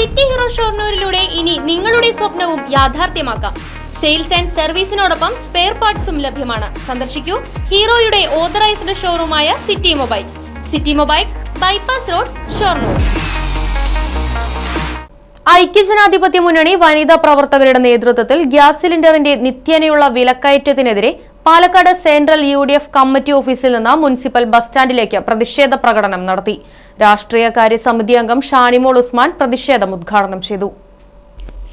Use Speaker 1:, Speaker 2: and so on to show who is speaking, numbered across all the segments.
Speaker 1: city hero ഷോർണൂരിലൂടെ ഇനി നിങ്ങളുടെ സ്വപ്നവും യാഥാർത്ഥ്യമാക്കാം സെയിൽസ് ആൻഡ് സർവീസിനോടൊപ്പം സ്പെയർ പാർട്സും ലഭ്യമാണ് സന്ദർശിക്കൂ ഹീറോയുടെ ഓതറൈസ്ഡ് ഷോറൂമായ City Mobiles City Mobiles bypass road Shoranur
Speaker 2: ഐക്യജനാധിപത്യ മുന്നണി വനിതാ പ്രവർത്തകരുടെ നേതൃത്വത്തിൽ ഗ്യാസ് സിലിണ്ടറിന്റെ നിത്യേനയുള്ള വിലക്കയറ്റത്തിനെതിരെ Palakkad central U D F committee ഓഫീസിൽ നിന്ന് മുനിസിപ്പൽ ബസ് സ്റ്റാൻഡിലേക്ക് പ്രതിഷേധ പ്രകടനം നടത്തി രാഷ്ട്രീയകാര്യ സമിതി അംഗം ഷാനിമോൾ ഉസ്മാൻ പ്രതിഷേധം ഉദ്ഘാടനം ചെയ്തു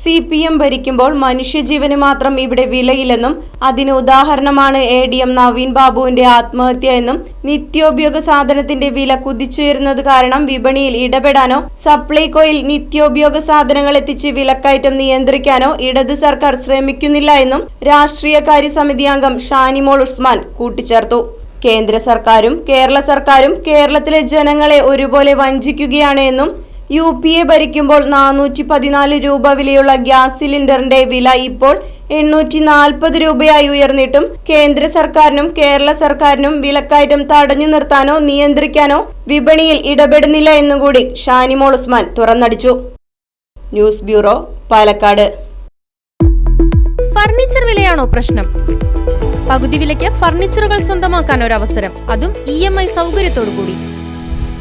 Speaker 3: സി പി എം ഭരിക്കുമ്പോൾ മനുഷ്യജീവന് മാത്രം ഇവിടെ വിലയില്ലെന്നും അതിന് ഉദാഹരണമാണ് എ ഡി എം നവീൻ ബാബുവിന്റെ ആത്മഹത്യ എന്നും നിത്യോപയോഗ സാധനത്തിന്റെ വില കുതിച്ചുയരുന്നത് കാരണം വിപണിയിൽ ഇടപെടാനോ സപ്ലൈകോയിൽ നിത്യോപയോഗ സാധനങ്ങൾ എത്തിച്ച് വിലക്കയറ്റം നിയന്ത്രിക്കാനോ ഇടത് സർക്കാർ ശ്രമിക്കുന്നില്ല എന്നും രാഷ്ട്രീയകാര്യ സമിതി അംഗം ഷാനിമോൾ ഉസ്മാൻ കൂട്ടിച്ചേർത്തു കേന്ദ്ര സർക്കാരും കേരള സർക്കാരും കേരളത്തിലെ ജനങ്ങളെ ഒരുപോലെ വഞ്ചിക്കുകയാണ് എന്നും യു പി എ ഭരിക്കുമ്പോൾ നാനൂറ്റി പതിനാല് രൂപ വിലയുള്ള ഗ്യാസ് സിലിണ്ടറിന്റെ വില ഇപ്പോൾ എണ്ണൂറ്റി നാൽപ്പത് രൂപയായി ഉയർന്നിട്ടും കേന്ദ്ര സർക്കാരിനും കേരള സർക്കാരിനും വിലക്കയറ്റം തടഞ്ഞു നിർത്താനോ നിയന്ത്രിക്കാനോ വിപണിയിൽ ഇടപെടുന്നില്ല എന്നുകൂടി ഷാനിമോൾ ഉസ്മാൻ തുറന്നടിച്ചു
Speaker 4: ന്യൂസ് ബ്യൂറോ പാലക്കാട്
Speaker 5: ഫർണിച്ചർ വിലയാണോ പ്രശ്നം പകുതി വിലയ്ക്ക് ഫർണിച്ചറുകൾ സ്വന്തമാക്കാൻ ഒരു അവസരം അതും ഇ എം ഐ സൗകര്യത്തോടു കൂടി